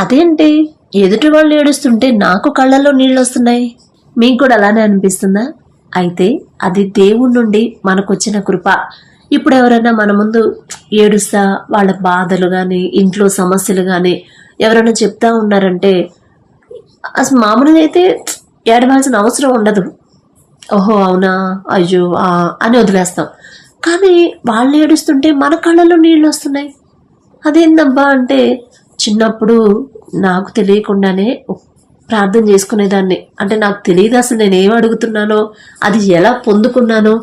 అదేంటి? ఎదుటి వాళ్ళు ఏడుస్తుంటే నాకు కళ్ళల్లో నీళ్ళు వస్తున్నాయి మీకు కూడా అలానే అనిపిస్తుందా? అయితే అది దేవుడి నుండి మనకొచ్చిన కృప. ఇప్పుడు ఎవరైనా మన ముందు ఏడుస్తా వాళ్ళ బాధలు కానీ ఇంట్లో సమస్యలు కానీ ఎవరైనా చెప్తా ఉన్నారంటే అసలు మామూలుగా అయితే ఏడవాల్సిన అవసరం ఉండదు. ఓహో అవునా? అయ్యో ఆ అని వదిలేస్తాం. కానీ వాళ్ళు ఏడుస్తుంటే మన కళ్ళలో నీళ్ళు వస్తున్నాయి అదేందబ్బా అంటే చిన్నప్పుడు నాకు తెలియకుండానే ప్రార్థన చేసుకునేదాన్ని. అంటే నాకు తెలియదు అసలు నేను ఏం అడుగుతున్నానో అది ఎలా పొందుకున్నానో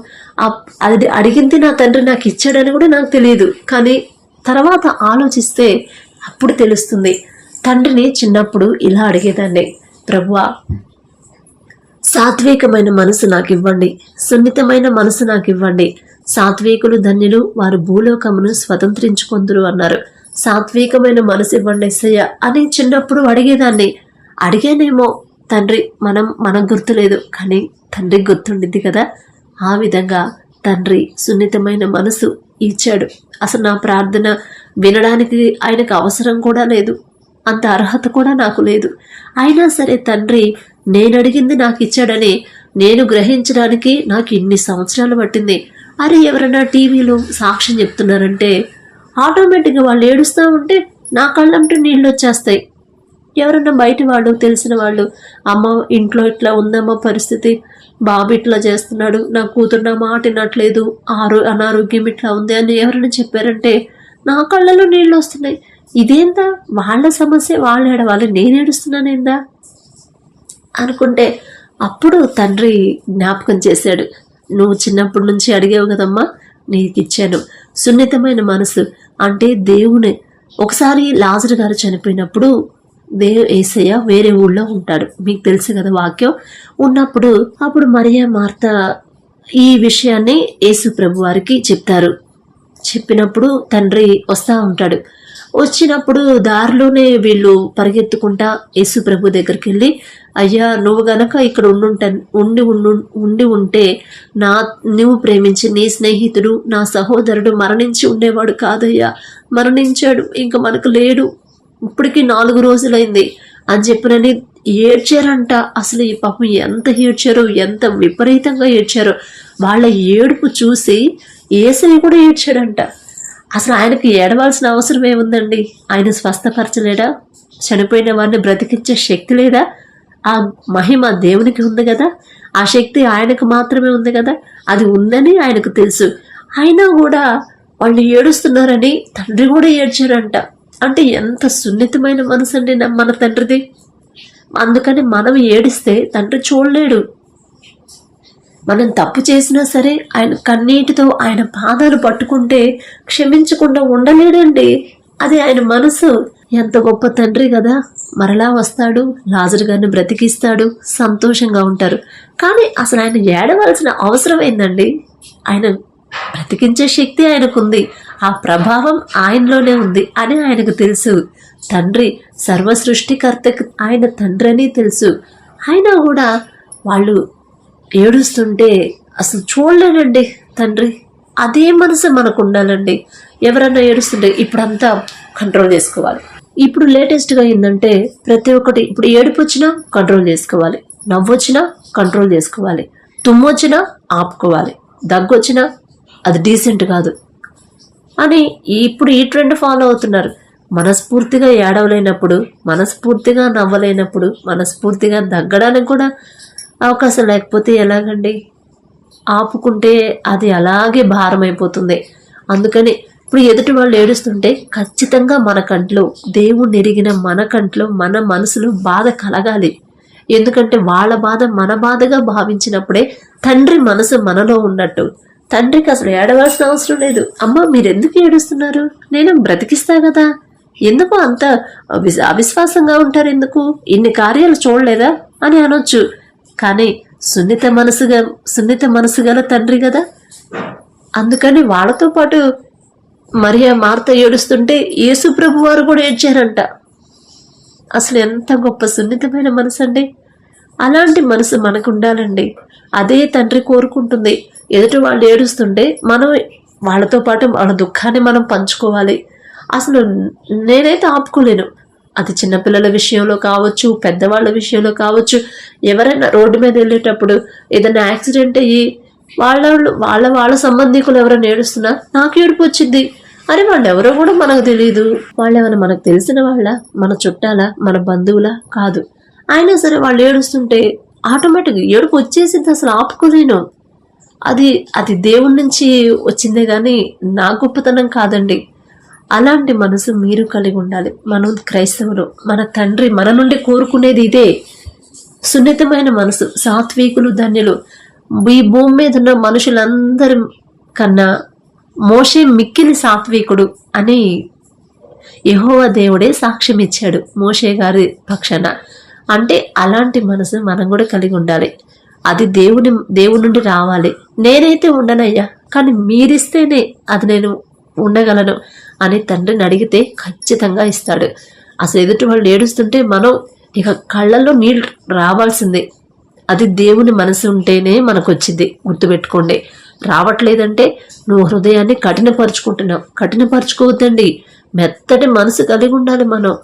అది అడిగింది నా తండ్రి నాకు ఇచ్చాడని కూడా నాకు తెలియదు. కానీ తర్వాత ఆలోచిస్తే అప్పుడు తెలుస్తుంది. తండ్రిని చిన్నప్పుడు ఇలా అడిగేదాన్ని ప్రభువా సాత్వికమైన మనసు నాకు ఇవ్వండి. సున్నితమైన మనసు నాకు ఇవ్వండి. సాత్వికులు ధన్యులు వారు భూలోకమును స్వతంత్రించుకొందురు అన్నారు. సాత్వికమైన మనసు ఇవ్వండి ఎస్సయ్య అని చిన్నప్పుడు అడిగేదాన్ని. అడిగానేమో తండ్రి మనం మనకు గుర్తులేదు కానీ తండ్రికి గుర్తుండిద్ది కదా. ఆ విధంగా తండ్రి సున్నితమైన మనసు ఇచ్చాడు. అసలు నా ప్రార్థన వినడానికి ఆయనకు అవసరం కూడా లేదు. అంత అర్హత కూడా నాకు లేదు. అయినా సరే తండ్రి నేను అడిగింది నాకు ఇచ్చాడని నేను గ్రహించడానికి నాకు ఇన్ని సంవత్సరాలు పట్టింది. అరే ఎవరైనా టీవీలో సాక్ష్యం చెప్తున్నారంటే ఆటోమేటిక్గా వాళ్ళు ఏడుస్తూ ఉంటే నా కళ్ళంటూ నీళ్ళు వచ్చేస్తాయి. ఎవరన్నా బయట వాళ్ళు తెలిసిన వాళ్ళు అమ్మ ఇంట్లో ఇట్లా ఉందమ్మ పరిస్థితి బాబు ఇట్లా చేస్తున్నాడు నా కూతురు నా మాట వినట్లేదు ఆరో అనారోగ్యం ఇట్లా ఉంది అని ఎవరైనా చెప్పారంటే నా కళ్ళలో నీళ్ళు వస్తున్నాయి. ఇదేందా? వాళ్ళ సమస్య వాళ్ళు ఏడవాలి నేను ఏడుస్తున్నానేందా అనుకుంటే అప్పుడు తండ్రి జ్ఞాపకం చేశాడు. నువ్వు చిన్నప్పటి నుంచి అడిగావు కదమ్మా నీకు ఇచ్చాను సున్నితమైన మనసు. అంటే దేవుని. ఒకసారి లాజర్ గారు చనిపోయినప్పుడు దేవ్ ఏసయ్య వేరే ఊళ్ళో ఉంటాడు. మీకు తెలుసు కదా వాక్యం. ఉన్నప్పుడు అప్పుడు మరియా మార్త ఈ విషయాన్ని యేసు ప్రభు వారికి చెప్తారు. చెప్పినప్పుడు తండ్రి వస్తూ ఉంటాడు. వచ్చినప్పుడు దారిలోనే వీళ్ళు పరిగెత్తుకుంటా యేసు ప్రభు దగ్గరికి వెళ్ళి అయ్యా నువ్వు గనక ఇక్కడ ఉండుంట ఉండి ఉండు ఉండి ఉంటే నా నువ్వు ప్రేమించి నీ స్నేహితుడు నా సహోదరుడు మరణించి ఉండేవాడు కాదయ్యా. మరణించాడు ఇంకా మనకు లేడు. ఇప్పటికి నాలుగు రోజులైంది. అని చెప్పినని ఏడ్చారంట. అసలు ఈ పాపం ఎంత ఏడ్చారో ఎంత విపరీతంగా ఏడ్చారో. వాళ్ళ ఏడుపు చూసి ఏసవి కూడా ఏడ్చాడంట. అసలు ఆయనకి ఏడవలసిన అవసరం ఏముందండి? ఆయన స్వస్థపరచలేడా? చనిపోయిన వారిని బ్రతికించే శక్తి లేదా? ఆ మహిమ దేవునికి ఉంది కదా? ఆ శక్తి ఆయనకు మాత్రమే ఉంది కదా? అది ఉందని ఆయనకు తెలుసు. అయినా కూడా వాళ్ళు ఏడుస్తున్నారని తండ్రి కూడా ఏడ్చారంట. అంటే ఎంత సున్నితమైన మనసు అండి నా- మన తండ్రిది. అందుకని మనం ఏడిస్తే తండ్రి చూడలేడు. మనం తప్పు చేసినా సరే ఆయన కన్నీటితో ఆయన పాదాలు పట్టుకుంటే క్షమించకుండా ఉండలేడండి. అది ఆయన మనసు. ఎంత గొప్ప తండ్రి కదా. మరలా వస్తాడు లాజర్ గారిని బ్రతికిస్తాడు సంతోషంగా ఉంటారు. కానీ అసలు ఆయన ఏడవలసిన అవసరం ఏందండి? ఆయన బ్రతికించే శక్తి ఆయనకుంది. ఆ ప్రభావం ఆయనలోనే ఉంది అని ఆయనకు తెలుసు. తండ్రి సర్వ సృష్టికర్తకు ఆయన తండ్రి అని తెలుసు. అయినా కూడా వాళ్ళు ఏడుస్తుంటే అసలు చూడలేనండి తండ్రి. అదే మనసు మనకు ఉండాలండి ఎవరన్నా ఏడుస్తుంటే ఇప్పుడంతా కంట్రోల్ చేసుకోవాలి. ఇప్పుడు లేటెస్ట్గా ఏంటంటే ప్రతి ఒక్కటి ఇప్పుడు ఏడుపు వచ్చినా కంట్రోల్ చేసుకోవాలి. నవ్వు వచ్చినా కంట్రోల్ చేసుకోవాలి. తుమ్ము వచ్చినా ఆపుకోవాలి. దగ్గు వచ్చినా అది డీసెంట్ కాదు. అని ఇప్పుడు ఈ ట్రెండ్ ఫాలో అవుతున్నారు. మనస్ఫూర్తిగా ఏడవలేనప్పుడు మనస్ఫూర్తిగా నవ్వలేనప్పుడు మనస్ఫూర్తిగా దగ్గడానికి కూడా అవకాశం లేకపోతే ఎలాగండి? ఆపుకుంటే అది అలాగే భారం అయిపోతుంది అందుకని ఇప్పుడు ఎదుటి వాళ్ళు ఏడుస్తుంటే ఖచ్చితంగా మన కంట్లో దేవుడు ఎరిగిన మన కంట్లో మన మనసులో బాధ కలగాలి. ఎందుకంటే వాళ్ళ బాధ మన బాధగా భావించినప్పుడే తండ్రి మనసు మనలో ఉన్నట్టు. తండ్రికి అసలు ఏడవలసిన అవసరం లేదు. అమ్మ మీరెందుకు ఏడుస్తున్నారు? నేను బ్రతికిస్తా కదా. ఎందుకు అంత అవిశ్వాసంగా ఉంటారు ఎందుకు ఇన్ని కార్యాలు చూడలేదా? అని అనొచ్చు. కానీ సున్నిత మనసుగా సున్నిత మనసు గల తండ్రి కదా అందుకని వాళ్ళతో పాటు మరియా మార్త ఏడుస్తుంటే యేసు ప్రభు వారు కూడా ఏడ్చారంట. అసలు ఎంత గొప్ప సున్నితమైన మనసు అండి అలాంటి మనసు మనకు ఉండాలండి అదే తండ్రి కోరుకుంటుంది. ఎదుటి వాళ్ళు ఏడుస్తుంటే మనం వాళ్ళతో పాటు వాళ్ళ దుఃఖాన్ని మనం పంచుకోవాలి. అసలు నేనైతే ఆపుకోలేను. అది చిన్నపిల్లల విషయంలో కావచ్చు పెద్దవాళ్ళ విషయంలో కావచ్చు ఎవరైనా రోడ్డు మీద వెళ్ళేటప్పుడు ఏదైనా యాక్సిడెంట్ అయ్యి వాళ్ళ వాళ్ళ వాళ్ళ సంబంధికులు ఎవరైనా ఏడుస్తున్నా నాకు ఏడుపు వచ్చింది. అరే వాళ్ళు ఎవరో కూడా మనకు తెలియదు వాళ్ళు ఏమైనా మనకు తెలిసిన వాళ్ళ మన చుట్టాల మన బంధువుల కాదు. అయినా సరే వాళ్ళు ఏడుస్తుంటే ఆటోమేటిక్గా ఏడుపు వచ్చేసింది అసలు ఆపుకోలేను. అది అది దేవుడి నుంచి వచ్చిందే కానీ నా గొప్పతనం కాదండి. అలాంటి మనసు మీరు కలిగి ఉండాలి. మనం క్రైస్తవులు మన తండ్రి మన నుండి కోరుకునేది ఇదే. సున్నితమైన మనసు సాత్వికులు ధన్యులు. ఈ భూమి మీద ఉన్న మనుషులందరి కన్నా మోషే మిక్కిలి సాత్వికుడు అని యహోవ దేవుడే సాక్ష్యం ఇచ్చాడు మోషే గారి పక్షాన. అంటే అలాంటి మనసు మనం కూడా కలిగి ఉండాలి. అది దేవుని దేవుడి నుండి రావాలి. నేనైతే ఉండనయ్యా కానీ మీరిస్తేనే అది నేను ఉండగలను. అని తండ్రిని అడిగితే ఖచ్చితంగా ఇస్తాడు. అసలు ఎదుటి వాళ్ళు ఏడుస్తుంటే మనం ఇక కళ్ళల్లో నీళ్ళు రావాల్సిందే. అది దేవుని మనసు ఉంటేనే మనకు వచ్చింది గుర్తుపెట్టుకోండి. రావట్లేదంటే నువ్వు హృదయాన్ని కఠినపరుచుకుంటున్నావు. కఠినపరుచుకోవద్దండి. మెత్తటి మనసు కలిగి ఉండాలి మనం.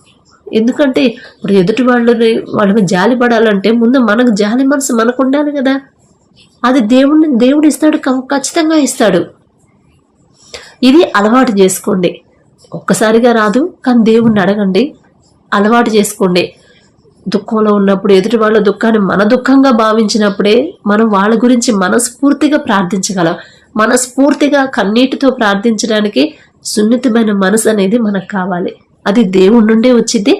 ఎందుకంటే ఇప్పుడు ఎదుటి వాళ్ళని వాళ్ళని జాలి పడాలంటే ముందు మనకు జాలి మనసు మనకు ఉండాలి కదా. అది దేవుడిని దేవుడు ఇస్తాడు ఖచ్చితంగా ఇస్తాడు. ఇది అలవాటు చేసుకోండి. ఒక్కసారిగా రాదు కానీ దేవుణ్ణి అడగండి. అలవాటు చేసుకోండి. దుఃఖంలో ఉన్నప్పుడు ఎదుటి వాళ్ళ దుఃఖాన్ని మన దుఃఖంగా భావించినప్పుడే మనం వాళ్ళ గురించి మనస్ఫూర్తిగా ప్రార్థించగలం. మనస్ఫూర్తిగా కన్నీటితో ప్రార్థించడానికి సున్నితమైన మనసు అనేది మనకు కావాలి. అది దేవుడి నుండే వచ్చింది.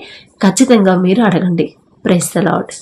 ఖచ్చితంగా మీరు అడగండి. Price the lord